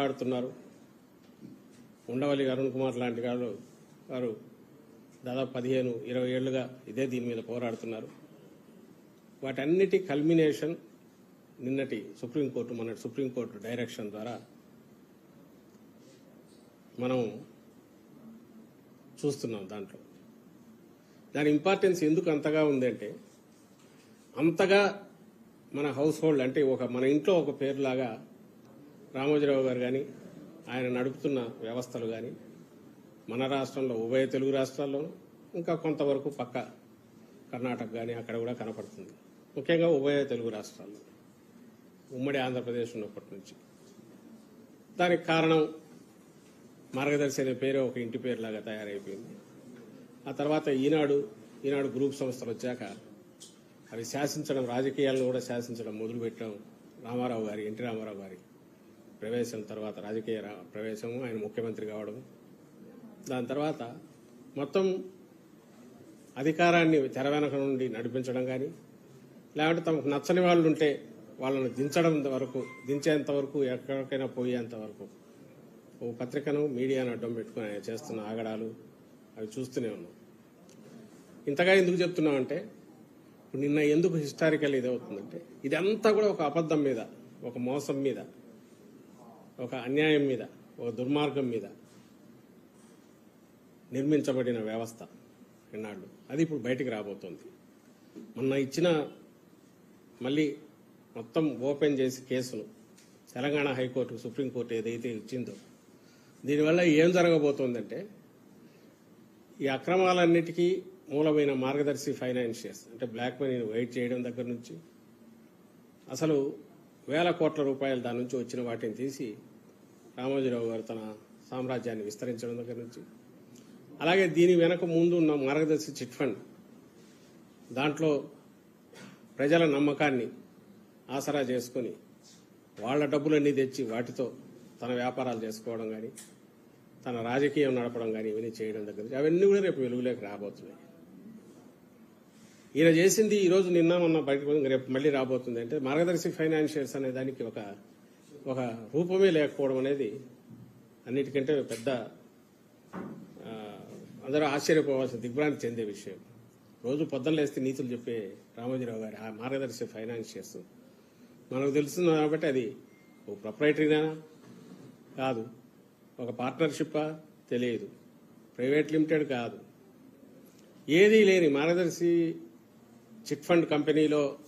ఆడుతున్నారు ఉండవల్లి అరుణ్ కుమార్ లాంటి వాళ్ళు వారు దాదాపు పదిహేను ఇరవై ఏళ్ళుగా ఇదే దీని మీద పోరాడుతున్నారు. వాటన్నిటి కల్మినేషన్ నిన్నటి సుప్రీంకోర్టు మన సుప్రీంకోర్టు డైరెక్షన్ ద్వారా మనం చూస్తున్నాం దాంట్లో. దాని ఇంపార్టెన్స్ ఎందుకు అంతగా ఉందంటే అంతగా మన హౌస్ హోల్డ్ అంటే ఒక మన ఇంట్లో ఒక పేరులాగా రామోజీరావు గారు కానీ ఆయన నడుపుతున్న వ్యవస్థలు కానీ మన రాష్ట్రంలో ఉభయ తెలుగు రాష్ట్రాల్లోనూ ఇంకా కొంతవరకు పక్క కర్ణాటక కానీ అక్కడ కూడా కనపడుతుంది. ముఖ్యంగా ఉభయ తెలుగు రాష్ట్రాల్లో. ఉమ్మడి ఆంధ్రప్రదేశ్ ఉన్నప్పటి నుంచి. దానికి కారణం మార్గదర్శి అనే పేరు ఒక ఇంటి పేరులాగా తయారైపోయింది. ఆ తర్వాత ఈనాడు ఈనాడు గ్రూప్ సంస్థలు వచ్చాక అవి శాసించడం రాజకీయాలను కూడా శాసించడం మొదలుపెట్టడం రామారావు గారి ఎన్టీ రామారావు గారి ప్రవేశం తర్వాత రాజకీయ ప్రవేశము ఆయన ముఖ్యమంత్రి కావడం దాని తర్వాత మొత్తం అధికారాన్ని తెర వెనక నుండి నడిపించడం కానీ లేకుంటే తమకు నచ్చని వాళ్ళు ఉంటే వాళ్ళను దించడం వరకు దించేంత వరకు ఎక్కడికైనా పోయేంత వరకు ఓ పత్రికను మీడియాను అడ్డం పెట్టుకుని ఆయన చేస్తున్న ఆగడాలు అవి చూస్తూనే ఉన్నాం. ఇంతగా ఎందుకు చెప్తున్నామంటే ఇప్పుడు నిన్న ఎందుకు హిస్టారికల్ ఇది అవుతుందంటే ఇదంతా కూడా ఒక అబద్ధం మీద ఒక మోసం మీద ఒక అన్యాయం మీద ఒక దుర్మార్గం మీద నిర్మించబడిన వ్యవస్థ ఎన్నాళ్ళు అది ఇప్పుడు బయటికి రాబోతోంది. మొన్న ఇచ్చిన మళ్ళీ మొత్తం ఓపెన్ చేసి కేసును తెలంగాణ హైకోర్టు సుప్రీంకోర్టు ఏదైతే ఇచ్చిందో దీనివల్ల ఏం జరగబోతోందంటే ఈ అక్రమాలన్నిటికీ మూలమైన మార్గదర్శి ఫైనాన్షియర్స్ అంటే బ్లాక్ మనీని వైట్ చేయడం దగ్గర నుంచి అసలు వేల కోట్ల రూపాయలు దాని నుంచి వచ్చిన వాటిని తీసి రామోజీరావు గారు తన సామ్రాజ్యాన్ని విస్తరించడం దగ్గర నుంచి. అలాగే దీని వెనక ముందు ఉన్న మార్గదర్శి చిట్ ఫండ్. దాంట్లో ప్రజల నమ్మకాన్ని ఆసరా చేసుకొని వాళ్ళ డబ్బులన్నీ తెచ్చి వాటితో తన వ్యాపారాలు చేసుకోవడం కానీ తన రాజకీయం నడపడం కానీ ఇవన్నీ చేయడం దగ్గర నుంచి. అవన్నీ కూడా రేపు వెలుగులోకి రాబోతున్నాయి. ఈయన చేసింది ఈరోజు నిన్న మొన్న బయటకు రేపు మళ్ళీ రాబోతుంది అంటే మార్గదర్శి ఫైనాన్షియల్స్ అనే దానికి ఒక ఒక రూపమే లేకపోవడం అనేది అన్నిటికంటే పెద్ద అందరూ ఆశ్చర్యపోవాల్సిన దిగ్భ్రాంతి చెందే విషయం. రోజు పొద్దున్నలేస్తే నీతులు చెప్పే రామోజీరావు గారి ఆ మార్గదర్శి ఫైనాన్షియర్స్. మనకు తెలుస్తుంది కాబట్టి అది ఒక ప్రొపరేటరీనా కాదు. ఒక పార్ట్నర్షిప్పా తెలియదు. ప్రైవేట్ లిమిటెడ్ కాదు. ఏదీ లేని మార్గదర్శి చిట్ ఫండ్ కంపెనీలో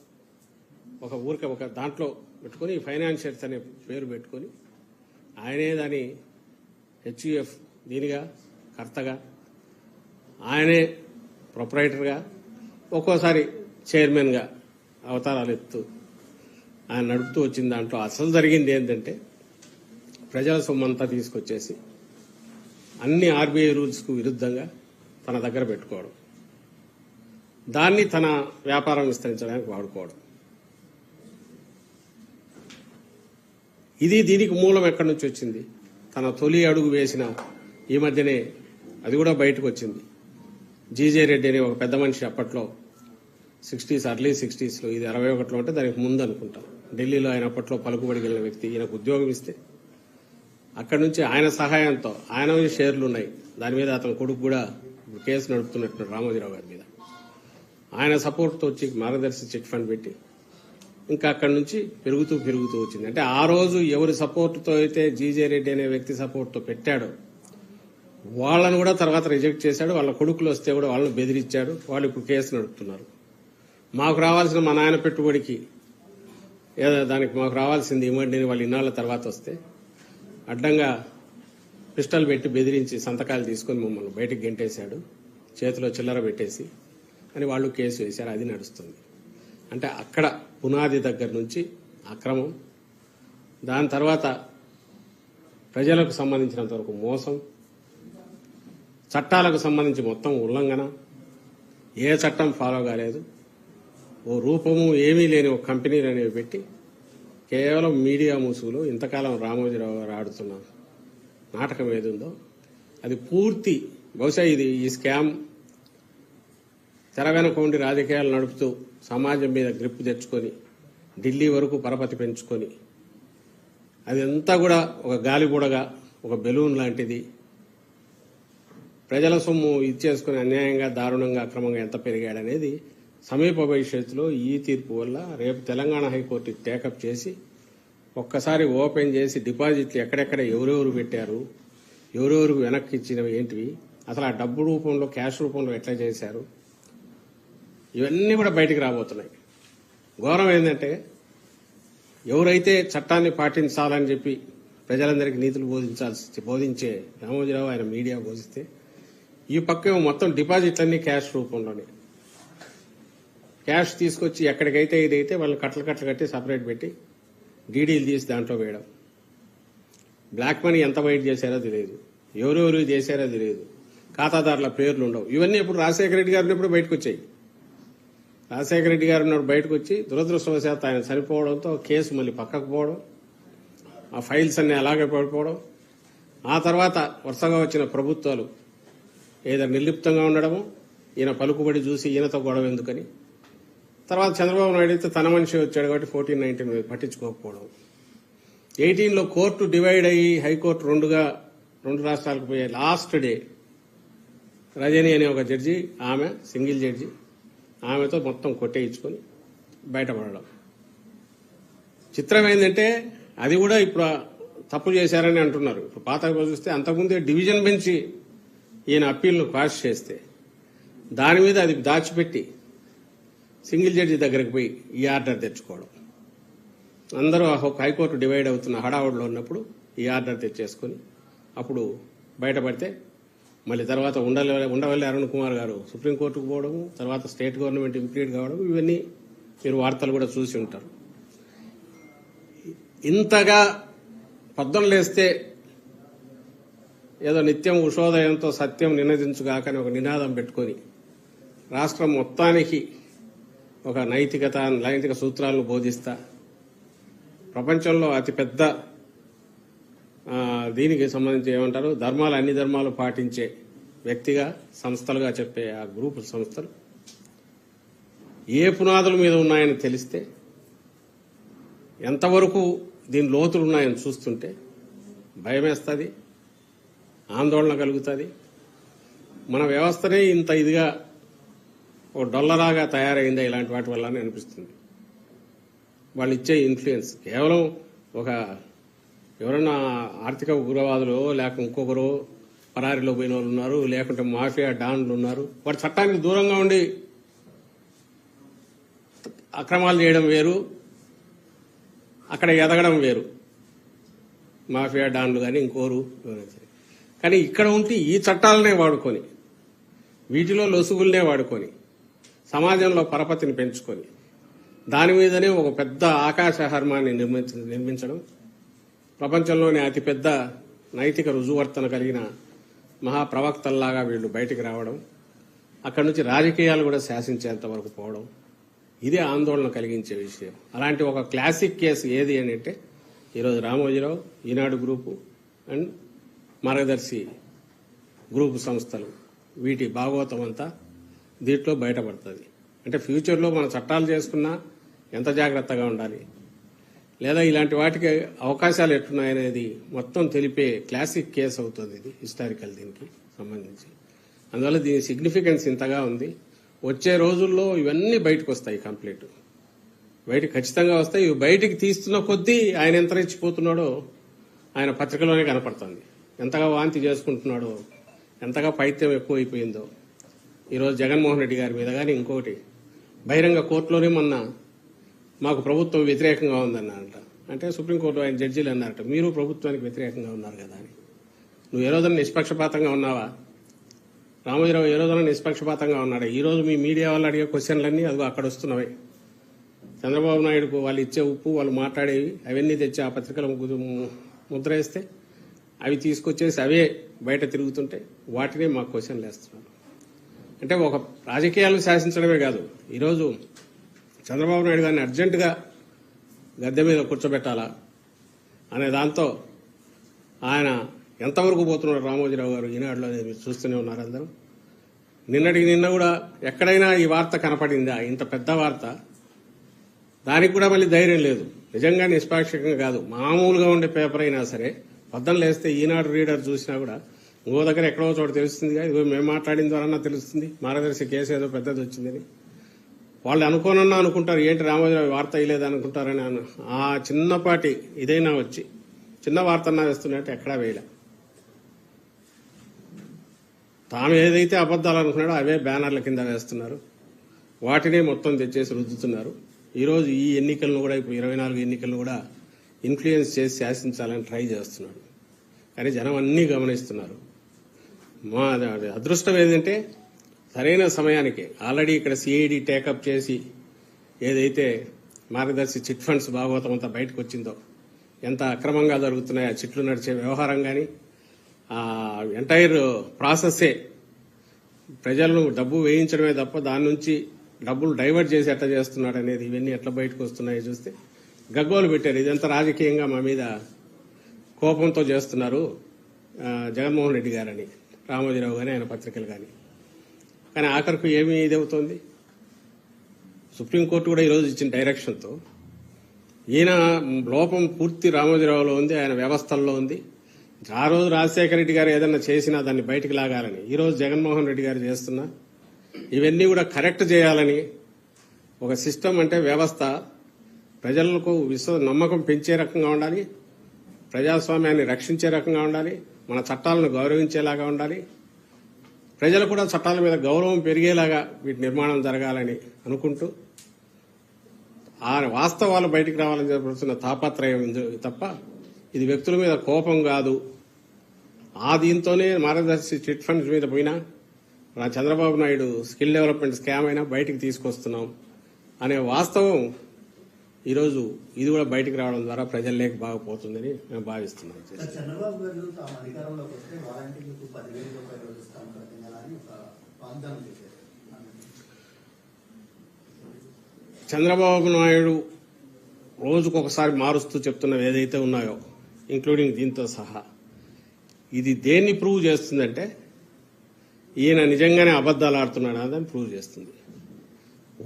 ఒక ఊరిక ఒక దాంట్లో పెట్టుకొని ఫైనాన్షియర్స్ అనే పేరు పెట్టుకొని ఆయనే దాని హెచ్యుఎఫ్ దీనిగా కర్తగా. ఆయనే ప్రొపరైటర్గా ఒక్కోసారి చైర్మన్గా అవతారాలు ఎత్తు. ఆయన నడుపుతూ వచ్చిన దాంట్లో అసలు జరిగింది ఏంటంటే ప్రజల సొమ్మంతా తీసుకొచ్చేసి అన్ని ఆర్బీఐ రూల్స్కు విరుద్ధంగా తన దగ్గర పెట్టుకోవడం. దాన్ని తన వ్యాపారం విస్తరించడానికి వాడుకోవడం. ఇది దీనికి మూలం ఎక్కడి నుంచి వచ్చింది? తన తొలి అడుగు వేసిన ఈ మధ్యనే అది కూడా బయటకు వచ్చింది. జీజే రెడ్డి అనే ఒక పెద్ద మనిషి అప్పట్లో సిక్స్టీస్ అర్లీ సిక్స్టీస్లో ఇది అరవై ఒకటిలో అంటే దానికి ముందు అనుకుంటాం. ఢిల్లీలో ఆయన అప్పట్లో పలుకుబడి వెళ్ళిన వ్యక్తి ఈయనకు ఉద్యోగం ఇస్తే. అక్కడి నుంచి ఆయన సహాయంతో ఆయన షేర్లు ఉన్నాయి. దాని మీద అతని కొడుకు కూడా కేసు నడుపుతున్నట్టు రామోజీరావు గారి మీద. ఆయన సపోర్ట్తో వచ్చి మార్గదర్శి చిట్ ఫండ్ పెట్టి ఇంకా అక్కడి నుంచి పెరుగుతూ పెరుగుతూ వచ్చింది. అంటే ఆ రోజు ఎవరి సపోర్ట్తో అయితే జీజే రెడ్డి అనే వ్యక్తి సపోర్ట్తో పెట్టాడో వాళ్ళను కూడా తర్వాత రిజెక్ట్ చేశాడు. వాళ్ళ కొడుకులు వస్తే కూడా వాళ్ళని బెదిరించాడు. వాళ్ళు ఇప్పుడు కేసు నడుపుతున్నారు. మాకు రావాల్సిన మా నాయన పెట్టుబడికి ఏదో దానికి మాకు రావాల్సింది ఇవ్వండి వాళ్ళు ఇన్నాళ్ళ తర్వాత వస్తే అడ్డంగా పిస్టల్ పెట్టి బెదిరించి సంతకాలు తీసుకొని మమ్మల్ని బయటకు గెంటేశాడు. చేతిలో చిల్లర పెట్టేసి అని వాళ్ళు కేసు వేశారు. అది నడుస్తుంది. అంటే అక్కడ పునాది దగ్గర నుంచి అక్రమం దాని తర్వాత ప్రజలకు సంబంధించినంత వరకు మోసం చట్టాలకు సంబంధించి మొత్తం ఉల్లంఘన. ఏ చట్టం ఫాలో కాలేదు. ఓ రూపము ఏమీ లేని ఒక కంపెనీలు అనేవి పెట్టి కేవలం మీడియా ముసుగులో ఇంతకాలం రామోజీరావు గారు ఆడుతున్న నాటకం ఏదుందో అది పూర్తి బహుశా ఇది ఈ స్కామ్ తెర ఉండి రాజకీయాలు నడుపుతూ సమాజం మీద గ్రిప్ తెచ్చుకొని ఢిల్లీ వరకు పరపతి పెంచుకొని అది అంతా కూడా ఒక గాలిబుడగా ఒక బెలూన్ లాంటిది. ప్రజల సొమ్ము ఇచ్చేసుకుని అన్యాయంగా దారుణంగా అక్రమంగా ఎంత పెరిగాడనేది సమీప భవిష్యత్తులో ఈ తీర్పు వల్ల రేపు తెలంగాణ హైకోర్టు టేకప్ చేసి ఒక్కసారి ఓపెన్ చేసి డిపాజిట్లు ఎక్కడెక్కడ ఎవరెవరు పెట్టారు ఎవరెవరు వెనక్కి ఇచ్చినవి ఏంటివి అసలు ఆ డబ్బు రూపంలో క్యాష్ రూపంలో ఎట్లా చేశారు ఇవన్నీ కూడా బయటికి రాబోతున్నాయి. ఘోరం ఏంటంటే ఎవరైతే చట్టాన్ని పాటించాలని చెప్పి ప్రజలందరికీ నీతులు బోధించాల్సి బోధించే రామోజీరావు ఆయన మీడియా బోధిస్తే ఈ పక్క మొత్తం డిపాజిట్లన్నీ క్యాష్ రూపంలోనే. క్యాష్ తీసుకొచ్చి ఎక్కడికైతే ఇదైతే వాళ్ళు కట్టలు కట్టలు కట్టి సపరేట్ పెట్టి డీడీలు తీసి దాంట్లో వేయడం. బ్లాక్ మనీ ఎంత బయట చేశారో తెలియదు. ఎవరెవరు చేశారో తెలియదు. ఖాతాదారుల పేర్లు ఉండవు. ఇవన్నీ ఇప్పుడు రాజశేఖర రెడ్డి గారు ఇప్పుడు బయటకు వచ్చాయి. రాజశేఖర రెడ్డి గారు ఉన్నాడు బయటకు వచ్చి దురదృష్టవశాత్తు ఆయన చనిపోవడంతో కేసు మళ్ళీ పక్కకు పోవడం ఆ ఫైల్స్ అన్ని అలాగే పడిపోవడం ఆ తర్వాత వరుసగా వచ్చిన ప్రభుత్వాలు ఏదో నిర్లిప్తంగా ఉండడము ఈయన పలుకుబడి చూసి ఈయనతో గొడవ ఎందుకని తర్వాత చంద్రబాబు నాయుడు అయితే తన మనిషి వచ్చాడు కాబట్టి ఫోర్టీన్ నైన్టీన్ పట్టించుకోకపోవడం. ఎయిటీన్లో కోర్టు డివైడ్ అయ్యి హైకోర్టు రెండుగా రెండు రాష్ట్రాలకు పోయే లాస్ట్ డే రజని అనే ఒక జడ్జి ఆమె సింగిల్ జడ్జి ఆమెతో మొత్తం కొట్టేయించుకొని బయటపడడం. చిత్రం ఏంటంటే అది కూడా ఇప్పుడు తప్పు చేశారని అంటున్నారు. ఇప్పుడు పాత చూస్తే అంతకుముందే డివిజన్ బెంచ్ ఈయన అప్పీల్ను పాస్ చేస్తే దాని మీద అది దాచిపెట్టి సింగిల్ జడ్జి దగ్గరికి పోయి ఈ ఆర్డర్ తెచ్చుకోవడం. అందరూ ఆ హైకోర్టు డివైడ్ అవుతున్న హడావుడిలో ఉన్నప్పుడు ఈ ఆర్డర్ తెచ్చేసుకొని అప్పుడు బయటపడితే మళ్ళీ తర్వాత ఉండల ఉండవల్లి అరుణ్ కుమార్ గారు సుప్రీంకోర్టుకు పోవడం తర్వాత స్టేట్ గవర్నమెంట్ ఇంప్లీట్ కావడం ఇవన్నీ మీరు వార్తలు కూడా చూసి ఉంటారు. ఇంతగా పద్దం లేస్తే ఏదో నిత్యం ఉషోదయంతో సత్యం నినదించుగాకని ఒక నినాదం పెట్టుకొని రాష్ట్రం మొత్తానికి ఒక నైతికత నైతిక సూత్రాలను బోధిస్తా ప్రపంచంలో అతిపెద్ద దీనికి సంబంధించి ఏమంటారు? ధర్మాలు అన్ని ధర్మాలు పాటించే వ్యక్తిగా సంస్థలుగా చెప్పే ఆ గ్రూప్ సంస్థలు. ఏ పునాదుల మీద ఉన్నాయని తెలిస్తే ఎంతవరకు దీని లోతులు ఉన్నాయని చూస్తుంటే భయమేస్తుంది ఆందోళన కలుగుతుంది. మన వ్యవస్థనే ఇంత ఇదిగా ఓ డొల్లరాగా తయారైందా ఇలాంటి వాటి వల్ల అనిపిస్తుంది. వాళ్ళు ఇచ్చే ఇన్ఫ్లుయెన్స్ కేవలం ఒక ఎవరైనా ఆర్థిక ఉగ్రవాదులు లేక ఇంకొకరు పరారీలో పోయిన వాళ్ళు ఉన్నారు లేకుంటే మాఫియా డాన్లు ఉన్నారు వాడు చట్టానికి దూరంగా ఉండి అక్రమాలు చేయడం వేరు అక్కడ ఎదగడం వేరు. మాఫియా డాన్లు కానీ ఇంకోరు కానీ ఇక్కడ ఉంటే ఈ చట్టాలనే వాడుకొని వీటిలో లొసుగుల్నే వాడుకొని సమాజంలో పరపతిని పెంచుకొని దాని మీదనే ఒక పెద్ద ఆకాశ హర్మాన్ని నిర్మించడం ప్రపంచంలోనే అతిపెద్ద నైతిక రుజువర్తన కలిగిన మహాప్రవక్తల్లాగా వీళ్ళు బయటికి రావడం అక్కడి నుంచి రాజకీయాలు కూడా శాసించేంత వరకు పోవడం ఇదే ఆందోళన కలిగించే విషయం. అలాంటి ఒక క్లాసిక్ కేసు ఏది అని అంటే ఈరోజు Ramoji Rao Eenadu group and Margadarsi group సంస్థలు. వీటి భాగవతం అంతా దీంట్లో బయటపడుతుంది. అంటే ఫ్యూచర్లో మన చట్టాలు చేసుకున్నా ఎంత జాగ్రత్తగా ఉండాలి? లేదా ఇలాంటి వాటికి అవకాశాలు ఎట్టున్నాయనేది మొత్తం తెలిపే క్లాసిక్ కేసు అవుతుంది ఇది హిస్టారికల్ దీనికి సంబంధించి. అందువల్ల దీని సిగ్నిఫికెన్స్ ఇంతగా ఉంది. వచ్చే రోజుల్లో ఇవన్నీ బయటకు వస్తాయి కంప్లీట్ బయటకు ఖచ్చితంగా వస్తాయి. ఇవి బయటికి తీస్తున్న కొద్దీ ఆయన ఎంత రెచ్చిపోతున్నాడో ఆయన పత్రికలోనే కనపడుతుంది. ఎంతగా వాంతి చేసుకుంటున్నాడో ఎంతగా పైత్యం ఎక్కువైపోయిందో. ఈరోజు జగన్మోహన్ రెడ్డి గారి మీద కానీ ఇంకోటి. బహిరంగ కోర్టులోనే మొన్న మాకు ప్రభుత్వం వ్యతిరేకంగా ఉందన్నారట అంటే. సుప్రీంకోర్టు ఆయన జడ్జీలు అన్నారట మీరు ప్రభుత్వానికి వ్యతిరేకంగా ఉన్నారు కదా అని. నువ్వు ఏ రోజున నిష్పక్షపాతంగా ఉన్నావా? రామోజీరావు ఏ రోజున నిష్పక్షపాతంగా ఉన్నాడు? ఈ రోజు మీ మీడియా వాళ్ళు అడిగే క్వశ్చన్లన్నీ అది అక్కడ వస్తున్నవి. చంద్రబాబు నాయుడుకు వాళ్ళు ఇచ్చే ఉప్పు వాళ్ళు మాట్లాడేవి అవన్నీ తెచ్చి ఆ పత్రికలు ముద్ర వేస్తే అవి తీసుకొచ్చేసి అవే బయట తిరుగుతుంటే వాటినే మాకు క్వశ్చన్లు వేస్తున్నారు అంటే ఒక రాజకీయాలను శాసించడమే కాదు ఈరోజు చంద్రబాబు నాయుడు గారిని అర్జెంటుగా గద్దె మీద కూర్చోబెట్టాలా అనే దాంతో ఆయన ఎంతవరకు పోతున్నాడు రామోజీరావు గారు ఈనాడులో అనేది చూస్తూనే ఉన్నారు అందరూ. నిన్నటికి నిన్న కూడా ఎక్కడైనా ఈ వార్త కనపడిందా? ఇంత పెద్ద వార్త. దానికి కూడా మళ్ళీ ధైర్యం లేదు. నిజంగా నిష్పాక్షికంగా కాదు. మామూలుగా ఉండే పేపర్ అయినా సరే పొద్దున్న లేస్తే ఈనాడు రీడర్ చూసినా కూడా ఇంకో దగ్గర ఎక్కడో చోట తెలుస్తుంది. ఇదిగో మేము మాట్లాడిన ద్వారా తెలుస్తుంది. మార్గదర్శి కేసు ఏదో పెద్దది వచ్చిందని. వాళ్ళు అనుకోనన్నా అనుకుంటారు ఏంటి రామోజీరావు వార్త అయ్యలేదు అనుకుంటారని ఆ చిన్నపాటి ఇదైనా వచ్చి చిన్న వార్తన్నా వేస్తున్నట్టు ఎక్కడా వేయలే. తాము ఏదైతే అబద్ధాలు అనుకున్నాడో అవే బ్యానర్ల కింద వేస్తున్నారు. వాటినే మొత్తం తెచ్చేసి రుద్దుతున్నారు. ఈరోజు ఈ ఎన్నికలను కూడా ఇప్పుడు ఇరవై నాలుగు ఎన్నికలను కూడా ఇన్ఫ్లుయెన్స్ చేసి శాసించాలని ట్రై చేస్తున్నాడు. కానీ జనం అన్నీ గమనిస్తున్నారు. మా అదృష్టం ఏంటంటే సరైన సమయానికి ఆల్రెడీ ఇక్కడ సిఐడి టేకప్ చేసి ఏదైతే మార్గదర్శి చిట్ ఫండ్స్ భాగవతం అంతా బయటకు వచ్చిందో ఎంత అక్రమంగా జరుగుతున్నాయో ఆ చిట్లు నడిచే వ్యవహారం కానీ ఆ ఎంటైర్ ప్రాసెస్సే ప్రజలను డబ్బు వేయించడమే తప్ప దాని నుంచి డబ్బులు డైవర్ట్ చేసి ఎట్లా చేస్తున్నాడు అనేది ఇవన్నీ ఎట్లా బయటకు వస్తున్నాయో చూస్తే గగ్గోలు పెట్టారు. ఇదంతా రాజకీయంగా మా మీద కోపంతో చేస్తున్నారు జగన్మోహన్ రెడ్డి గారని రామోజీరావు గాని ఆయన పత్రికలు కానీ కానీ ఆఖరికి ఏమి ఇదవుతోంది? సుప్రీంకోర్టు కూడా ఈరోజు ఇచ్చిన డైరెక్షన్తో ఈయన లోపం పూర్తి రామోజీరావులో ఉంది ఆయన వ్యవస్థల్లో ఉంది. ఆ రోజు రాజశేఖర రెడ్డి గారు ఏదన్నా చేసినా దాన్ని బయటికి లాగాలని ఈరోజు జగన్మోహన్ రెడ్డి గారు చేస్తున్నా ఇవన్నీ కూడా కరెక్ట్ చేయాలని ఒక సిస్టమ్ అంటే వ్యవస్థ ప్రజలకు విశ్వ నమ్మకం పెంచే రకంగా ఉండాలి ప్రజాస్వామ్యాన్ని రక్షించే రకంగా ఉండాలి మన చట్టాలను గౌరవించేలాగా ఉండాలి ప్రజలు కూడా చట్టాల మీద గౌరవం పెరిగేలాగా వీటి నిర్మాణం జరగాలని అనుకుంటూ ఆ వాస్తవాలు బయటికి రావాలని జరుగుతున్న తాపత్రయం తప్ప ఇది వ్యక్తుల మీద కోపం కాదు. ఆ దీంతోనే మార్గదర్శి చిట్ ఫండ్స్ మీద పోయినా నా Chandrababu Naidu skill development scam అయినా బయటికి తీసుకొస్తున్నాం అనే వాస్తవం ఈరోజు ఇది కూడా బయటికి రావడం ద్వారా ప్రజల్లోకి బాగుపోతుందని మేము భావిస్తున్నాం సార్ చంద్రబాబు నాయుడు రోజుకొకసారి మారుస్తూ చెప్తున్నవి ఏదైతే ఉన్నాయో ఇంక్లూడింగ్ దీంతో సహా ఇది దేన్ని ప్రూవ్ చేస్తుందంటే ఈయన నిజంగానే అబద్దాలు ఆడుతున్నాడు అని ప్రూవ్ చేస్తుంది.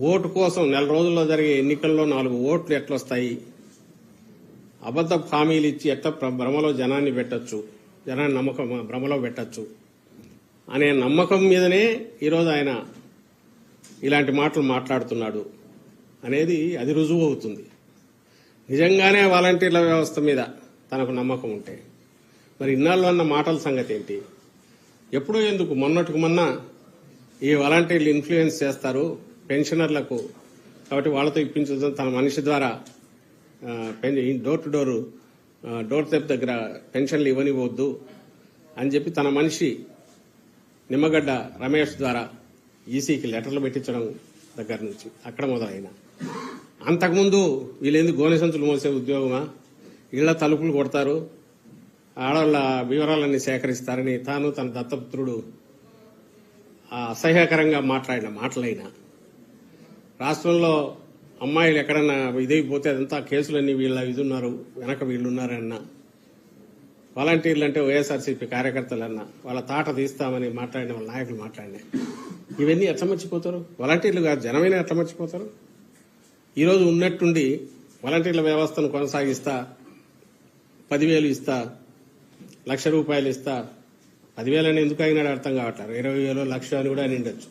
ఓటు కోసం నెల రోజుల్లో జరిగే ఎన్నికల్లో నాలుగు ఓట్లు ఎట్లొస్తాయి? అబద్ధ హామీలు ఇచ్చి ఎట్లా భ్రమలో జనాన్ని పెట్టచ్చు? జనాన్ని నమ్మకం భ్రమలో పెట్టచ్చు? అనే నమ్మకం మీదనే ఈరోజు ఆయన ఇలాంటి మాటలు మాట్లాడుతున్నాడు అనేది అది రుజువు అవుతుంది. నిజంగానే వాలంటీర్ల వ్యవస్థ మీద తనకు నమ్మకం ఉంటే మరి ఇన్నాళ్ళు అన్న మాటల సంగతి ఏంటి? ఎప్పుడూ ఎందుకు? మొన్నటికి మొన్న ఈ వాలంటీర్లు ఇన్ఫ్లుయెన్స్ చేస్తారు పెన్షనర్లకు కాబట్టి వాళ్ళతో ఇప్పించడం తన మనిషి ద్వారా పెన్- door to door door step దగ్గర పెన్షన్లు ఇవ్వనివ్వద్దు అని చెప్పి తన మనిషి నిమ్మగడ్డ రమేష్ ద్వారా ఈసీకి లెటర్లు పెట్టించడం దగ్గర నుంచి అక్కడ మొదలైన. అంతకుముందు వీళ్ళేంది గోనె సంచులు మోసే ఉద్యోగమా? ఇళ్ళ తలుపులు కొడతారు ఆడవాళ్ళ వివరాలన్నీ సేకరిస్తారని తాను తన దత్తపుత్రుడు అసహ్యకరంగా మాట్లాడిన మాటలైనా. రాష్ట్రంలో అమ్మాయిలు ఎక్కడన్నా ఇదైపోతే అదంతా కేసులన్నీ వీళ్ళ ఇదున్నారు వెనక వీళ్ళున్నారన్న. వాలంటీర్లు అంటే వైఎస్ఆర్సీపీ కార్యకర్తలన్నా వాళ్ళ తాట తీస్తామని మాట్లాడిన వాళ్ళ నాయకులు మాట్లాడినా. ఇవన్నీ ఎట్లా మర్చిపోతారు? వాలంటీర్లు కాదు జనమైన ఎట్లా మర్చిపోతారు? ఈరోజు ఉన్నట్టుండి వాలంటీర్ల వ్యవస్థను కొనసాగిస్తా పదివేలు ఇస్తా లక్ష రూపాయలు ఇస్తా పదివేలని ఎందుకు అయినాడు అర్థం కావట్లేదు. ఇరవై వేలు లక్ష అని కూడా అని ఉండొచ్చు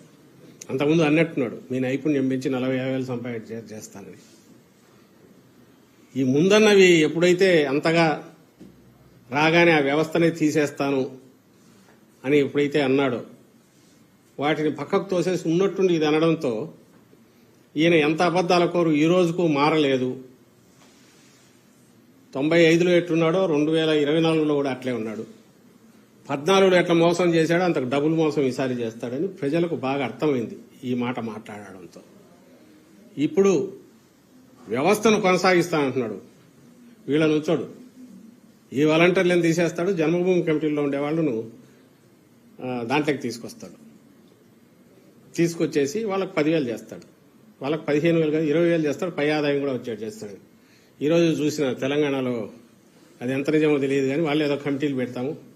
అంతకుముందు అన్నట్టున్నాడు మీ నైపుణ్యం పెంచి నలభై యాభై వేలు సంపాదన చేస్తానని. ఈ ముందన్నవి ఎప్పుడైతే అంతగా రాగానే ఆ వ్యవస్థనే తీసేస్తాను అని ఎప్పుడైతే అన్నాడో వాటిని పక్కకు తోసేసి ఉన్నట్టుండి ఇది అనడంతో ఈయన ఎంత అబద్దాల కోరు ఈ రోజుకు మారలేదు. తొంభై ఐదులో ఎట్లున్నాడో రెండు వేల ఇరవై నాలుగులో కూడా అట్లే ఉన్నాడు. పద్నాలుగులో ఎట్లా మోసం చేశాడో అంతకు డబుల్ మోసం ఈసారి చేస్తాడని ప్రజలకు బాగా అర్థమైంది ఈ మాట మాట్లాడడంతో. ఇప్పుడు వ్యవస్థను కొనసాగిస్తానంటున్నాడు వీళ్ళను ఉంచాడు. ఈ వాలంటీర్లను తీసేస్తాడు. జన్మభూమి కమిటీలో ఉండే వాళ్ళను దాంట్లోకి తీసుకొస్తాడు. తీసుకొచ్చేసి వాళ్ళకి పదివేలు చేస్తాడు. వాళ్ళకి పదిహేను వేలు కాదు ఇరవై వేలు చేస్తాడు. పై ఆదాయం కూడా వచ్చేట్టు చేస్తాడు. ఈరోజు చూసిన తెలంగాణలో అది ఎంత నిజమో తెలియదు కానీ వాళ్ళు ఏదో కమిటీలు పెడతాము.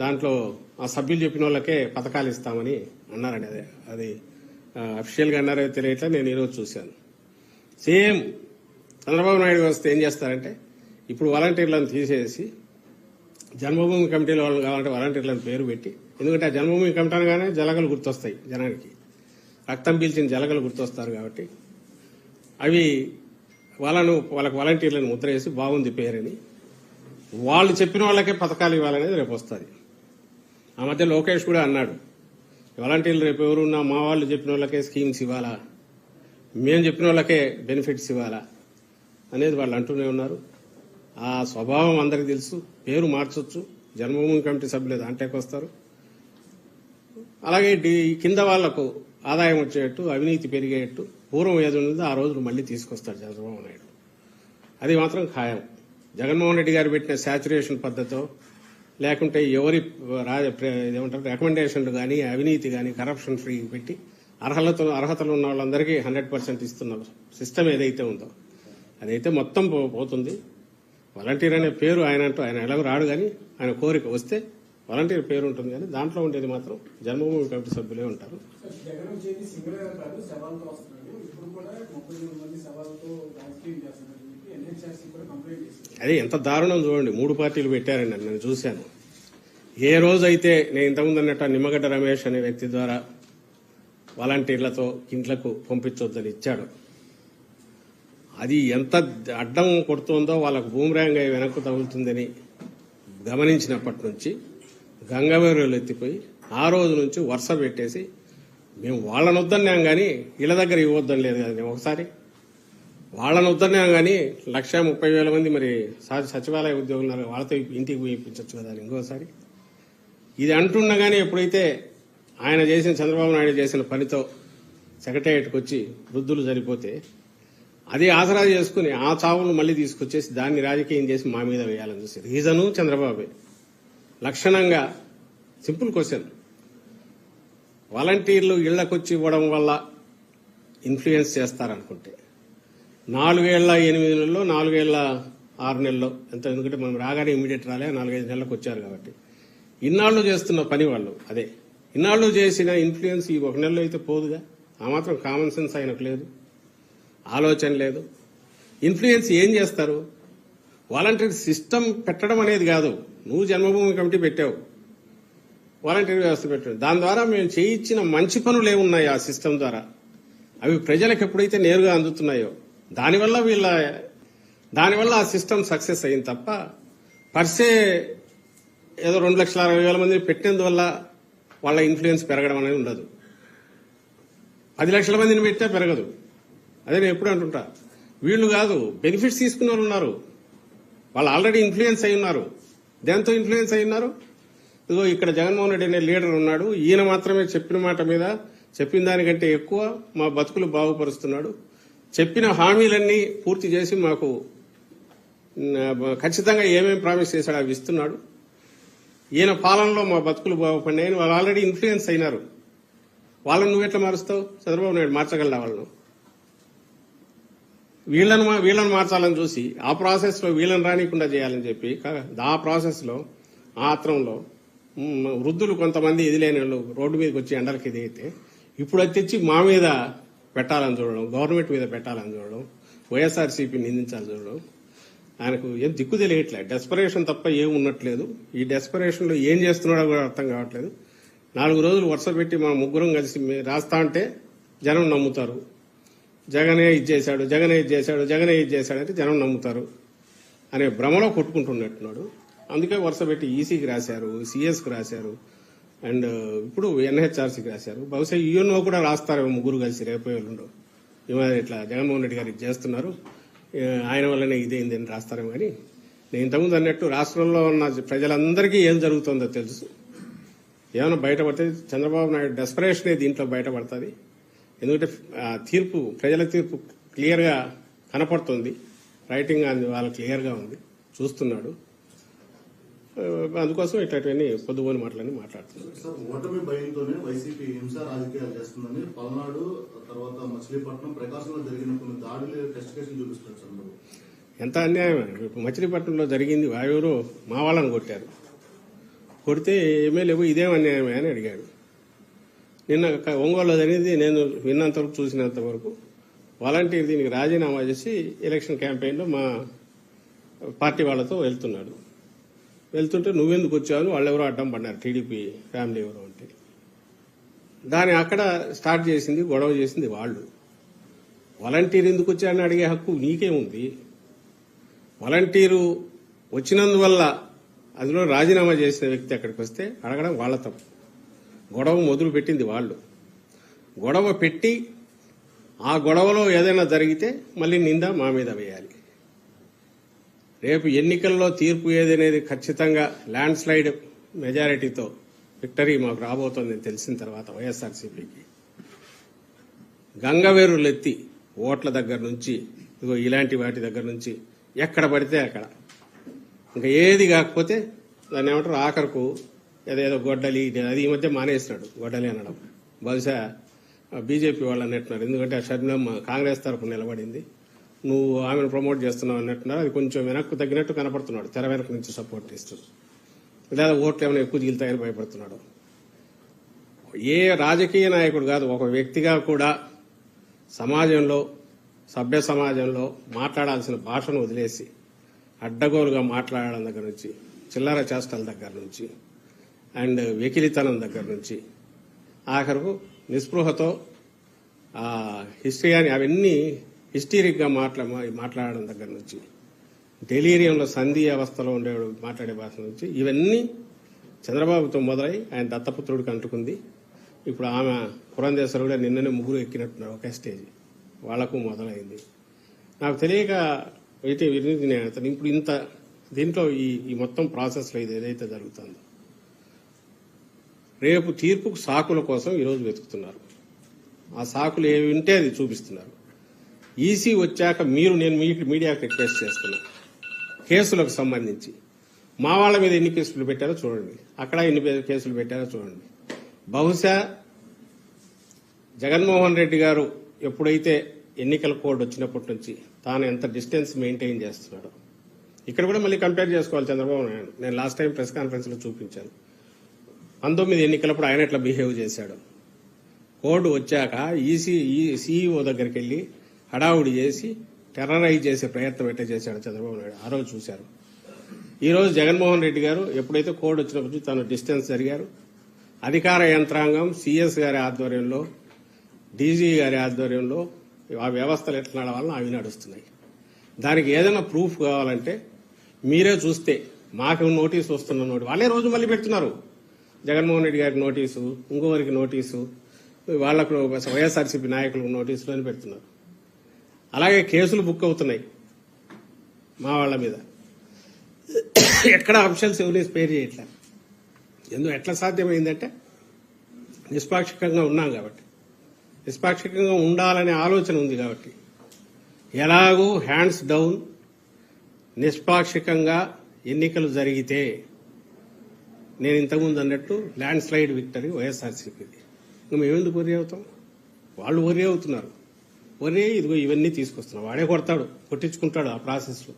దాంట్లో ఆ సభ్యులు చెప్పిన వాళ్ళకే పథకాలు ఇస్తామని అన్నారండి. అదే అది అఫీషియల్గా అన్నారో తెలియట్లే నేను ఈరోజు చూశాను. సేమ్ చంద్రబాబు నాయుడు వస్తే ఏం చేస్తారంటే ఇప్పుడు వాలంటీర్లను తీసేసి జన్మభూమి కమిటీలో వాళ్ళు కావాలంటే వాలంటీర్లను పేరు పెట్టి ఎందుకంటే ఆ జన్మభూమి కమిటీ అనగానే జలగలు గుర్తొస్తాయి జనానికి. రక్తం పీల్చిన జలగలు గుర్తొస్తారు కాబట్టి అవి వాళ్ళను వాళ్ళకి వాలంటీర్లను ముద్ర వేసి బాగుంది పేరని వాళ్ళు చెప్పిన వాళ్ళకే పథకాలు ఇవ్వాలనేది రేపు వస్తుంది. ఆ మధ్య లోకేష్ కూడా అన్నాడు వాలంటీర్లు రేపు ఎవరున్నా మా వాళ్ళు చెప్పిన వాళ్ళకే స్కీమ్స్ ఇవ్వాలా? మేము చెప్పిన వాళ్ళకే బెనిఫిట్స్ ఇవ్వాలా? అనేది వాళ్ళు అంటూనే ఉన్నారు. ఆ స్వభావం అందరికి తెలుసు పేరు మార్చొచ్చు జన్మభూమి కమిటీ సభ్యులు దాంట్లోకి వస్తారు. అలాగే కింద వాళ్ళకు ఆదాయం వచ్చేటట్టు అవినీతి పెరిగేటట్టు పూర్వం ఏది ఉన్నదో ఆ రోజులు మళ్ళీ తీసుకొస్తారు చంద్రబాబు నాయుడు. అది మాత్రం ఖాయం. జగన్మోహన్ రెడ్డి గారు పెట్టిన శాచురేషన్ పద్ధతితో లేకుంటే ఎవరి రాజ ఏమంటారు రికమెండేషన్లు కానీ అవినీతి కానీ కరప్షన్ ఫ్రీ పెట్టి అర్హతలు అర్హతలు ఉన్న వాళ్ళందరికీ హండ్రెడ్ పర్సెంట్ ఇస్తున్న సిస్టమ్ ఏదైతే ఉందో. అదైతే మొత్తం పో- పోతుంది. వాలంటీర్ అనే పేరు ఆయన అంటూ ఆయన ఎలాగో రాడు కానీ ఆయన కోరిక వస్తే వాలంటీర్ పేరు ఉంటుంది కానీ దాంట్లో ఉండేది మాత్రం జన్మభూమి కమిటీ సభ్యులే ఉంటారు. సవాల్తో ఇప్పుడు కూడా మంది అదే ఎంత దారుణం చూడండి. మూడు పార్టీలు పెట్టారండి నేను చూశాను. ఏ రోజైతే నేను ఇంతకుముందు అన్నట్టు నిమ్మగడ్డ రమేష్ అనే వ్యక్తి ద్వారా వాలంటీర్లతో ఇంట్లకు పంపించొద్దని ఇచ్చాడు. అది ఎంత అడ్డం కొడుతుందో వాళ్ళకు బూమరాంగ్ అయి వెనక్కు తగులుతుందని గమనించినప్పటి నుంచి గంగవేరులు ఎత్తిపోయి ఆ రోజు నుంచి వరుస పెట్టేసి మేము వాళ్ళని వద్దన్నాం కానీ ఇళ్ళ దగ్గర ఇవ్వద్దని లేదు కదా ఒకసారి వాళ్ళని వద్దన్నాం కానీ లక్ష ముప్పై వేల మంది మరి సచివాలయ ఉద్యోగులు ఉన్నారు వాళ్ళతో ఇంటికి పోయి కదా ఇంకోసారి. ఇది అంటున్నా కానీ ఎప్పుడైతే ఆయన చేసిన చంద్రబాబు నాయుడు చేసిన పనితో సెక్రటేరియట్కి వచ్చి వృద్ధులు సరిపోతే అది ఆసరా చేసుకుని ఆ చావును మళ్ళీ తీసుకొచ్చేసి దాన్ని రాజకీయం చేసి మా మీద వేయాలని చూసి రీజను చంద్రబాబే. లక్షణంగా సింపుల్ క్వశ్చన్. వాలంటీర్లు ఇళ్ళకొచ్చి ఇవ్వడం వల్ల ఇన్ఫ్లుయెన్స్ చేస్తారనుకుంటే నాలుగేళ్ళ ఎనిమిది నెలల్లో నాలుగేళ్ళ ఆరు నెలల్లో ఎంత ఎందుకంటే మనం రాగానే ఇమీడియట్ రాలే నాలుగైదు నెలలకు వచ్చారు కాబట్టి. ఇన్నాళ్ళు చేస్తున్న పని వాళ్ళు అదే. ఇన్నాళ్ళు చేసిన ఇన్ఫ్లుయెన్స్ ఈ ఒక నెలలో అయితే పోదుగా? ఆ మాత్రం కామన్ సెన్స్ ఆయనకు లేదు. ఆలోచన లేదు. ఇన్ఫ్లుయెన్స్ ఏం చేస్తారు? వాలంటీర్ సిస్టమ్ పెట్టడం అనేది కాదు. నువ్వు జన్మభూమి కమిటీ పెట్టావు. వాలంటీర్ వ్యవస్థ పెట్టాడు. దాని ద్వారా మేము చేయించిన మంచి పనులు ఏమున్నాయి ఆ సిస్టమ్ ద్వారా? అవి ప్రజలకు ఎప్పుడైతే నేరుగా అందుతున్నాయో? దానివల్ల వీళ్ళ దానివల్ల ఆ సిస్టమ్ సక్సెస్ అయింది తప్ప పర్సే ఏదో రెండు లక్షల అరవై వేల మందిని పెట్టినందువల్ల వాళ్ళ ఇన్ఫ్లుయెన్స్ పెరగడం అనేది ఉండదు. పది లక్షల మందిని పెట్టినా పెరగదు. అదే నేను ఎప్పుడు అంటుంటా వీళ్ళు కాదు బెనిఫిట్స్ తీసుకున్న వాళ్ళు ఉన్నారు. వాళ్ళు ఆల్రెడీ ఇన్ఫ్లుయెన్స్ అయి ఉన్నారు. దేంతో ఇన్ఫ్లుయెన్స్ అయి ఉన్నారు? ఇదిగో ఇక్కడ జగన్మోహన్ రెడ్డి అనే లీడర్ ఉన్నాడు. ఈయన మాత్రమే చెప్పిన మాట మీద చెప్పిన దానికంటే ఎక్కువ మా బతుకులు బాగుపరుస్తున్నాడు. చెప్పిన హామీలన్నీ పూర్తి చేసి మాకు ఖచ్చితంగా ఏమేమి ప్రామిస్ చేశాడు అవి ఇస్తున్నాడు. ఈయన పాలనలో మా బతుకులు బాగుపడినాయని వాళ్ళు ఆల్రెడీ ఇన్ఫ్లుయెన్స్ అయినారు. వాళ్ళని నువ్వు ఎట్లా మారుస్తావు? చంద్రబాబు నాయుడు మార్చగలరా వాళ్ళను? వీళ్ళను మా- వీళ్ళని మార్చాలని చూసి ఆ ప్రాసెస్లో వీళ్ళని రానికుండా చేయాలని చెప్పి ఆ ప్రాసెస్లో ఆ ఆత్రంలో వృద్ధులు కొంతమంది ఇది లేని వాళ్ళు రోడ్డు మీదకి వచ్చి ఎండలకి ఎదిగితే ఇప్పుడు అది తెచ్చి మా మీద పెట్టాలని చూడడం గవర్నమెంట్ మీద పెట్టాలని చూడడం వైఎస్ఆర్సీపీ నిందించాలని చూడడం ఆయనకు ఏం దిక్కు తెలియట్లేదు డెస్పరేషన్ తప్ప ఏం ఉన్నట్లేదు. ఈ డెస్పరేషన్లో ఏం చేస్తున్నాడో కూడా అర్థం కావట్లేదు. నాలుగు రోజులు వరుస పెట్టి మనం ముగ్గురం కలిసి రాస్తా అంటే జనం నమ్ముతారు. జగనే ఇది చేశాడు జగనే ఇది చేశాడు జగనే ఇది చేశాడు అంటే జనం నమ్ముతారు అనే భ్రమలో కొట్టుకుంటున్నట్టున్నాడు. అందుకే వరుస పెట్టి ఈసీకి రాశారు సిఎస్కి రాశారు. అండ్ ఇప్పుడు ఎన్హెచ్ఆర్సీకి రాశారు. బహుశా యూఎన్ఓ కూడా రాస్తారేమో ముగ్గురు కలిసి రేపు ఎల్లుండో. ఈ ఇట్లా జగన్మోహన్ రెడ్డి గారికి ఇది చేస్తున్నారు ఆయన వల్లనే ఇదేంది అని రాస్తారేమో కానీ నేను ఇంతకుముందు అన్నట్టు రాష్ట్రంలో ఉన్న ప్రజలందరికీ ఏం జరుగుతుందో తెలుసు. ఏమైనా బయటపడితే చంద్రబాబు నాయుడు డెస్పరేషనే దీంట్లో బయటపడుతుంది. ఎందుకంటే ఆ తీర్పు ప్రజల తీర్పు క్లియర్గా కనపడుతుంది. రైటింగ్ అది వాళ్ళ క్లియర్గా ఉంది. చూస్తున్నాడు. అందుకోసం ఇట్లాంటివన్నీ పొద్దుపోని మాటలన్నీ మాట్లాడుతున్నాడు సార్ ఓటమి భయంతోనే వైసీపీ హింస రాజకీయాలు చేస్తుందని పల్నాడు తర్వాత మచిలీపట్నం ప్రకాశంలో జరిగిన కొన్ని దాడులు టెస్ట్ కేసులు చూపిస్తారు సార్ మీరు. ఎంత అన్యాయం ఇప్పుడు మచిలీపట్నంలో జరిగింది ఎవరు మా వాళ్ళని కొట్టారు. కొడితే లేవు ఇదేం అన్యాయమే అని అడిగాడు నిన్న ఒంగోలులో జరిగింది నేను విన్నంత వరకు చూసినంత వరకు. వాలంటీర్ దీనికి రాజీనామా చేసి ఎలక్షన్ క్యాంపెయిన్లో మా పార్టీ వాళ్ళతో వెళ్తున్నాడు. వెళ్తుంటే నువ్వెందుకు వచ్చావు? వాళ్ళెవరో అడ్డం పడినారు టీడీపీ ఫ్యామిలీ ఎవరో అంటే. దాని అక్కడ స్టార్ట్ చేసింది గొడవ చేసింది వాళ్ళు. వాలంటీర్ ఎందుకు వచ్చారని అడిగే హక్కు నీకేముంది వాలంటీరు వచ్చినందువల్ల అందులో రాజీనామా చేసిన వ్యక్తి అక్కడికి వస్తే అడగడం వాళ్ళ తప్పు. గొడవ మొదలు పెట్టింది వాళ్ళు. గొడవ పెట్టి ఆ గొడవలో ఏదైనా జరిగితే మళ్ళీ నింద మా మీద వేయాలి. రేపు ఎన్నికల్లో తీర్పు ఏదనేది ఖచ్చితంగా ల్యాండ్ స్లైడ్ మెజారిటీతో విక్టరీ మాకు రాబోతోందని తెలిసిన తర్వాత వైఎస్ఆర్సీపీకి. గంగవేరులెత్తి ఓట్ల దగ్గర నుంచి ఇదిగో ఇలాంటి వాటి దగ్గర నుంచి ఎక్కడ పడితే అక్కడ. ఇంకా ఏది కాకపోతే దాన్ని ఏమంటారు ఆఖరకు ఏదేదో గొడ్డలి అది ఈ మధ్య మానేసినాడు గొడ్డలి అనడం. బహుశా బీజేపీ వాళ్ళు అన్నట్టున్నారు ఎందుకంటే ఆ షర్మిలమ్మ కాంగ్రెస్ తరఫున నిలబడింది. నువ్వు ఆమెను ప్రమోట్ చేస్తున్నావు అన్నట్టున్నారు. అది కొంచెం వెనక్కు తగ్గినట్టు కనపడుతున్నాడు. తెర వెనక నుంచి సపోర్ట్ ఇస్తూ లేదా ఓట్లు ఏమైనా ఎక్కువ దిగుతాయని భయపడుతున్నాడు. ఏ రాజకీయ నాయకుడు కాదు ఒక వ్యక్తిగా కూడా సమాజంలో సభ్య సమాజంలో మాట్లాడాల్సిన భాషను వదిలేసి అడ్డగోలుగా మాట్లాడడం దగ్గర నుంచి చిల్లర చేష్టల దగ్గర నుంచి అండ్ వెకిలితనం దగ్గర నుంచి ఆఖరుకు నిస్పృహతో ఆ హిస్టరీ అని అవన్నీ హిస్టీరిక్గా మాట్లా మాట్లాడడం దగ్గర నుంచి డెలీరియంలో సంధి అవస్థలో ఉండేవాడు మాట్లాడే భాష నుంచి ఇవన్నీ చంద్రబాబుతో మొదలై ఆయన దత్తపుత్రుడికి అంటుకుంది ఇప్పుడు ఆమె పురంధేశ్వరు కూడా నిన్ననే ముగ్గురు ఎక్కినట్టున్నారు ఒకే స్టేజ్. వాళ్ళకు మొదలైంది. నాకు తెలియక అయితే వినీతి నేను అతను ఇప్పుడు ఇంత దీంట్లో ఈ ఈ మొత్తం ప్రాసెస్లో ఇది ఏదైతే జరుగుతుందో రేపు తీర్పుకు సాకుల కోసం ఈరోజు వెతుకుతున్నారు. ఆ సాకులు ఏవి ఉంటే అది చూపిస్తున్నారు. ఈసీ వచ్చాక మీరు నేను మీ మీడియాకి రిక్వెస్ట్ చేస్తున్నా. కేసులకు సంబంధించి. మా వాళ్ళ మీద ఎన్ని కేసులు పెట్టారో చూడండి. అక్కడ ఎన్ని కేసులు పెట్టారో చూడండి. బహుశా జగన్మోహన్ రెడ్డి గారు ఎప్పుడైతే ఎన్నికల కోడ్ వచ్చినప్పటి నుంచి తాను ఎంత డిస్టెన్స్ మెయింటైన్ చేస్తున్నాడో. ఇక్కడ కూడా మళ్ళీ కంపేర్ చేసుకోవాలి చంద్రబాబు నాయుడు. నేను లాస్ట్ టైం ప్రెస్ కాన్ఫరెన్స్లో చూపించాను. పంతొమ్మిది ఎన్నికలప్పుడు ఆయన ఎట్లా బిహేవ్ చేశాడు? కోడ్ వచ్చాక ఈసీ ఈ సీఈఓ దగ్గరికి వెళ్ళి హడావుడి చేసి టెర్రరైజ్ చేసే ప్రయత్నం ఎట్లా చేశాడు చంద్రబాబు నాయుడు. ఆ రోజు చూశారు. ఈ రోజు జగన్మోహన్ రెడ్డి గారు ఎప్పుడైతే కోడ్ వచ్చినప్పుడు తను డిస్టెన్స్ జరిగారు. అధికార యంత్రాంగం సీఎస్ గారి ఆధ్వర్యంలో డీజీ గారి ఆధ్వర్యంలో ఆ వ్యవస్థలు ఎట్లా నడవాలని అవి నడుస్తున్నాయి. దానికి ఏదైనా ప్రూఫ్ కావాలంటే మీరే చూస్తే మాకు నోటీసు వస్తున్న నోటి వాళ్ళే రోజు మళ్ళీ పెడుతున్నారు. జగన్మోహన్ రెడ్డి గారికి నోటీసు ఇంకోరికి నోటీసు వాళ్ళకు వైఎస్ఆర్సీపీ నాయకులకు నోటీసులు అని పెడుతున్నారు. అలాగే కేసులు బుక్ అవుతున్నాయి మా వాళ్ళ మీద. ఎక్కడ అంశాలు ఎవరిని స్పేర్ చేయట్లే ఎందుకు ఎట్లా సాధ్యమైందంటే నిష్పాక్షికంగా ఉన్నాం కాబట్టి. నిష్పాక్షికంగా ఉండాలనే ఆలోచన ఉంది కాబట్టి. ఎలాగూ హ్యాండ్స్ డౌన్ నిష్పాక్షికంగా ఎన్నికలు జరిగితే నేను ఇంతకుముందు అన్నట్టు ల్యాండ్ స్లైడ్ విక్టరీ వైఎస్ఆర్సీపీది. ఇంకా మేము ఎందుకు వరి అవుతాం? వాళ్ళు వరి అవుతున్నారు. ఒరే ఇదిగో ఇవన్నీ తీసుకొస్తున్నాం. వాడే కొడతాడు కొట్టించుకుంటాడు ఆ ప్రాసెస్లో.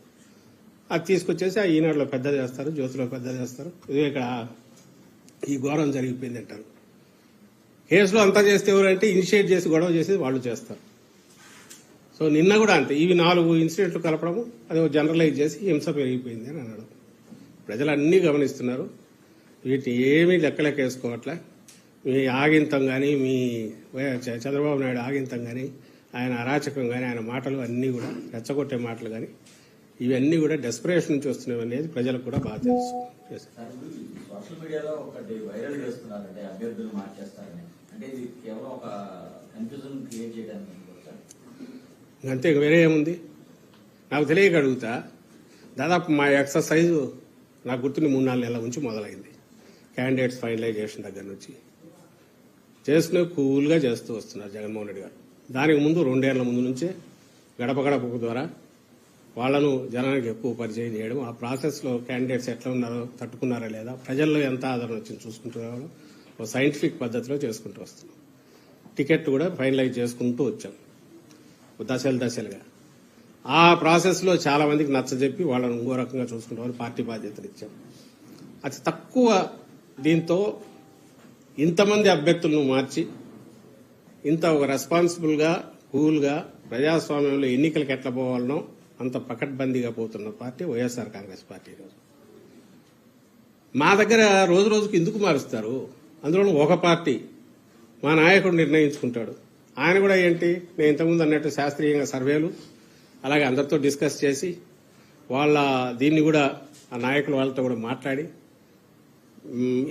అది తీసుకొచ్చేసి ఆ ఈనాడులో పెద్ద చేస్తారు జ్యోతిలో పెద్ద చేస్తారు ఇదిగో ఇక్కడ ఈ ఘోరం జరిగిపోయింది అంటారు కేసులో అంతా చేస్తే ఎవరంటే ఇనిషియేట్ చేసి గొడవ చేసి వాళ్ళు చేస్తారు. సో నిన్న కూడా అంతే. ఇవి నాలుగు ఇన్సిడెంట్లు కలపడము అది జనరలైజ్ చేసి హింస పెరిగిపోయింది అని అన్నాడు ప్రజలు అన్నీ గమనిస్తున్నారు. వీటిని ఏమీ లెక్కలెక్కేసుకోవట్లే. మీ ఆగింతం కానీ మీ చంద్రబాబు నాయుడు ఆగింతం కానీ ఆయన అరాచకం కానీ ఆయన మాటలు అన్నీ కూడా రెచ్చగొట్టే మాటలు కానీ ఇవన్నీ కూడా డెస్పరేషన్ నుంచి వస్తున్నవి అనేది ప్రజలకు కూడా బాగా తెలుసు. Yes. సార్, ఇప్పుడు సోషల్ మీడియాలో ఒకటి వైరల్ చేస్తున్నారంటే అభ్యర్థులు మార్చేస్తారని. అంటే ఇది కేవలం ఒక కన్ఫ్యూజన్ క్రియేట్ చేయడానికి అనుకోవచ్చా? అంతే ఇంక వేరే ఏముంది? నాకు తెలియక అడుగుతా దాదాపు మా ఎక్సర్సైజ్ నాకు గుర్తుని మూడు నాలుగు నెలల నుంచి మొదలైంది. క్యాండిడేట్స్ ఫైనలైజేషన్ దగ్గర నుంచి. చేసుకునే కూల్గా చేస్తూ వస్తున్నారు జగన్మోహన్ రెడ్డి గారు. దానికి ముందు రెండేళ్ళ ముందు నుంచే గడప గడప ద్వారా వాళ్ళను జనానికి ఎక్కువ పరిచయం చేయడం ఆ ప్రాసెస్లో క్యాండిడేట్స్ ఎట్లా ఉన్నారో తట్టుకున్నారా లేదా ప్రజల్లో ఎంత ఆదరణ వచ్చింది చూసుకుంటూ ఒక సైంటిఫిక్ పద్ధతిలో చేసుకుంటూ వస్తున్నాం. టికెట్ కూడా ఫైనలైజ్ చేసుకుంటూ వచ్చాం. దశలు దశలుగా. ఆ ప్రాసెస్లో చాలా మందికి నచ్చజెప్పి వాళ్ళని ఇంకో రకంగా చూసుకుంటామని పార్టీ బాధ్యతలు ఇచ్చాం. అతి తక్కువ దీంతో ఇంతమంది అభ్యర్థులను మార్చి ఇంత ఒక రెస్పాన్సిబుల్గా కూల్గా ప్రజాస్వామ్యంలో ఎన్నికలకు ఎట్లా పోవాలనో అంత పకడ్బందీగా పోతున్న పార్టీ వైఎస్ఆర్ కాంగ్రెస్ పార్టీ మా దగ్గర రోజు రోజుకు ఎందుకు మారుస్తారు? అందులో ఒక పార్టీ మా నాయకుడు నిర్ణయించుకుంటాడు. ఆయన కూడా ఏంటి? నేను ఇంతకుముందు అన్నట్టు శాస్త్రీయంగా సర్వేలు అలాగే అందరితో డిస్కస్ చేసి వాళ్ళ దీన్ని కూడా ఆ నాయకులు వాళ్ళతో కూడా మాట్లాడి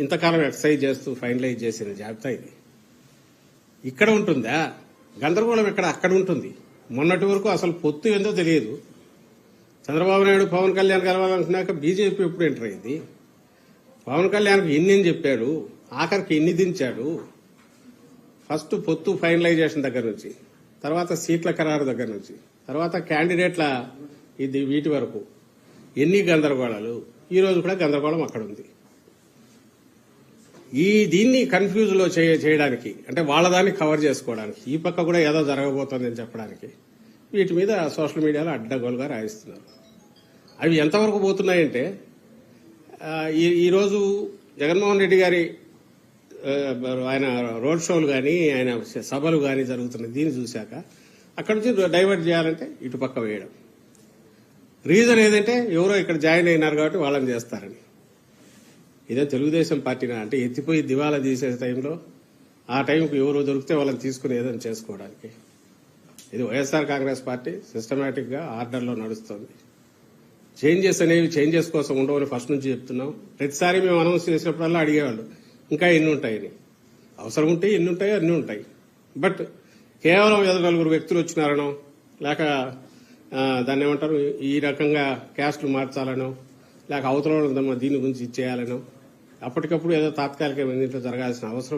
ఇంతకాలం ఎక్సర్సైజ్ చేస్తూ ఫైనలైజ్ చేసిన జాబితా ఇది. ఇక్కడ ఉంటుందా? గందరగోళం ఇక్కడ అక్కడ ఉంటుంది. మొన్నటి వరకు అసలు పొత్తు ఏందో తెలియదు. చంద్రబాబు నాయుడు పవన్ కళ్యాణ్ కలవాలనుకున్నాక బీజేపీ ఎప్పుడు ఎంటర్ అయింది పవన్ కళ్యాణ్కి ఎన్ని అని చెప్పాడు? ఆఖరికి ఎన్ని దించాడు? ఫస్ట్ పొత్తు ఫైనలైజేషన్ దగ్గర నుంచి తర్వాత సీట్ల ఖరారు దగ్గర నుంచి తర్వాత క్యాండిడేట్ల ఇది వీటి వరకు. ఎన్ని గందరగోళాలు? ఈ రోజు కూడా గందరగోళం అక్కడ ఉంది. ఈ దీన్ని కన్ఫ్యూజ్లో చేయ- చేయడానికి అంటే వాళ్ళ దాన్ని కవర్ చేసుకోవడానికి ఈ పక్క కూడా ఏదో జరగబోతోందని చెప్పడానికి వీటి మీద సోషల్ మీడియాలో అడ్డగోలుగా రాయిస్తున్నారు. అవి ఎంతవరకు పోతున్నాయంటే ఈ ఈరోజు జగన్మోహన్ రెడ్డి గారి ఆయన రోడ్ షోలు కానీ ఆయన సభలు కానీ జరుగుతున్న దీన్ని చూశాక అక్కడి నుంచి డైవర్ట్ చేయాలంటే ఇటు పక్క వేయడం. రీజన్ ఏదంటే ఎవరో ఇక్కడ జాయిన్ అయినారు కాబట్టి వాళ్ళని చేస్తారని. ఇదే తెలుగుదేశం పార్టీనా అంటే ఎత్తిపోయి దివాలా తీసే టైంలో ఆ టైంకి ఎవరు దొరికితే వాళ్ళని తీసుకుని ఏదైనా చేసుకోవడానికి. ఇది వైఎస్ఆర్ కాంగ్రెస్ పార్టీ సిస్టమేటిక్గా ఆర్డర్లో నడుస్తుంది. చేంజెస్ అనేవి చేంజెస్ కోసం ఉండవని ఫస్ట్ నుంచి చెప్తున్నాం. ప్రతిసారి మేము అనౌన్స్ చేసినప్పుడల్లా అడిగేవాళ్ళు ఇంకా ఎన్ని ఉంటాయని? అవసరం ఉంటే ఎన్ని ఉంటాయో అన్ని ఉంటాయి. బట్ కేవలం ఏదో నలుగురు వ్యక్తులు వచ్చినారనో లేక దాన్ని ఏమంటారు ఈ రకంగా క్యాస్ట్లు మార్చాలనో లేక అవతల దీని గురించి ఇచ్చేయాలనో అప్పటికప్పుడు ఏదో తాత్కాలిక ఇంట్లో జరగాల్సిన అవసరం